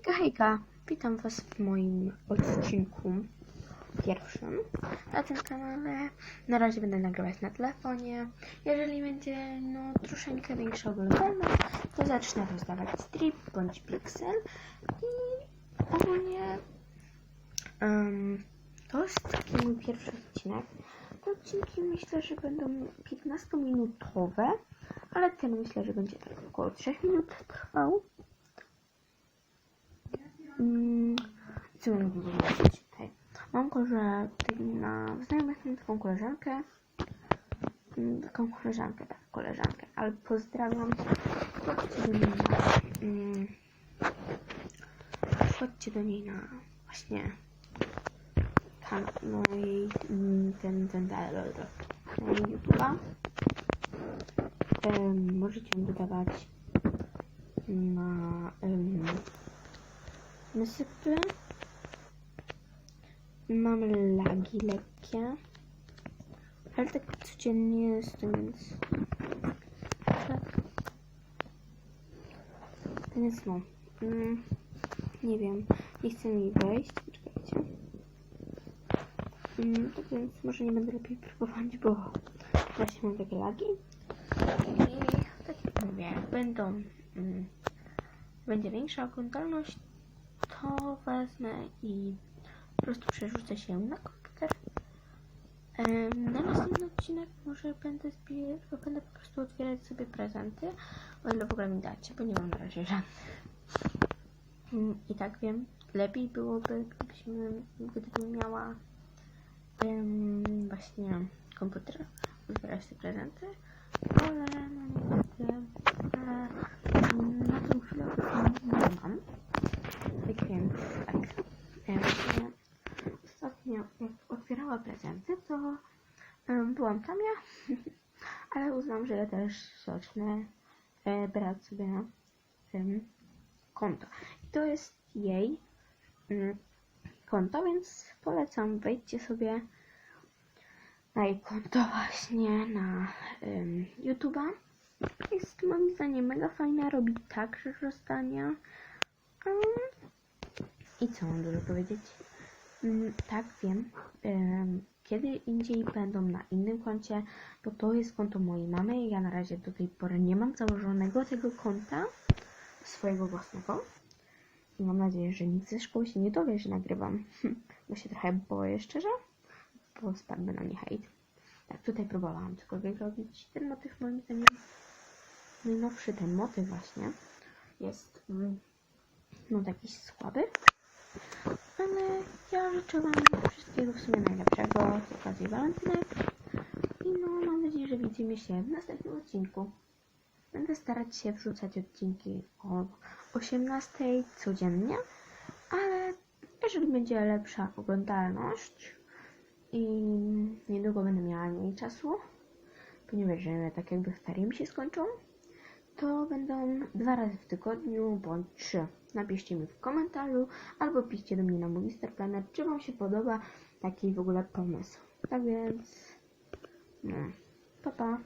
Hejka, hejka! Witam Was w moim odcinku pierwszym na tym kanale. Na razie będę nagrywać na telefonie. Jeżeli będzie no troszeczkę większa oglądalność, to zacznę rozdawać strip bądź pixel i ogólnie em, to jest taki mój pierwszy odcinek. Te odcinki myślę, że będą 15-minutowe, ale ten myślę, że będzie tak około 3 minut trwał. Mm, co mam powiedzieć tutaj? Mam tutaj na znajomych mam taką koleżankę. Mm, Taką koleżankę, tak, koleżankę, ale pozdrawiam. Chodźcie do niej na. Mm, chodźcie do niej na właśnie kan, no jej mm, ten, ten, ten, na jej YouTube'a. Em, możecie ją dodawać na em, nasypy. Mam lagi lekkie. Ale tak codziennie jest, więc tak. Więc no. Mm, nie wiem. Nie chcę mi wejść. Poczekajcie. Mm, tak więc może nie będę lepiej próbować, bo właśnie mam takie lagi. I tak jak mówię, będą mm, będzie większa oglądalność, to wezmę i po prostu przerzucę się na komputer. Na następny odcinek może będę zbierać, będę po prostu otwierać sobie prezenty, o ile w ogóle mi dacie, bo nie mam na razie żadnych. Mm, I tak wiem, lepiej byłoby, gdybyśmy, gdybym miała em, właśnie komputer, otwierać te prezenty, ale no niestety e, na tą chwilę nie mam. Tak więc tak. E, właśnie ostatnio jak otwierała prezenty, to byłam tam ja, ale uznam, że ja też zacznę e, brać sobie na em, konto. I to jest jej mm, konto, więc polecam, wejdźcie sobie na jej konto właśnie na um, YouTube'a. Jest moim zdaniem mega fajna, robi także rozdania. Um, I co mam dużo powiedzieć? Mm, tak, wiem. Em, kiedy indziej będą na innym koncie, bo to jest konto mojej mamy. Ja na razie do tej pory nie mam założonego tego konta swojego własnego. I mam nadzieję, że nikt ze szkoły się nie dowie, że nagrywam. Bo się trochę boję szczerze, bo spadłby na mnie hejt. Tak, tutaj próbowałam cokolwiek robić. Ten motyw moim zdaniem najnowszy, ten motyw właśnie jest mm, no taki słaby. Ale ja życzę Wam wszystkiego w sumie najlepszego z okazji walentynek. I no, mam nadzieję, że widzimy się w następnym odcinku. Będę starać się wrzucać odcinki o 18 codziennie, ale jeżeli będzie lepsza oglądalność i niedługo będę miała mniej czasu, ponieważ tak jakby ferie mi się skończą, to będą dwa razy w tygodniu bądź trzy. Napiszcie mi w komentarzu albo piszcie do mnie na mój. Planner, czy Wam się podoba taki w ogóle pomysł. Tak więc, no, pa pa.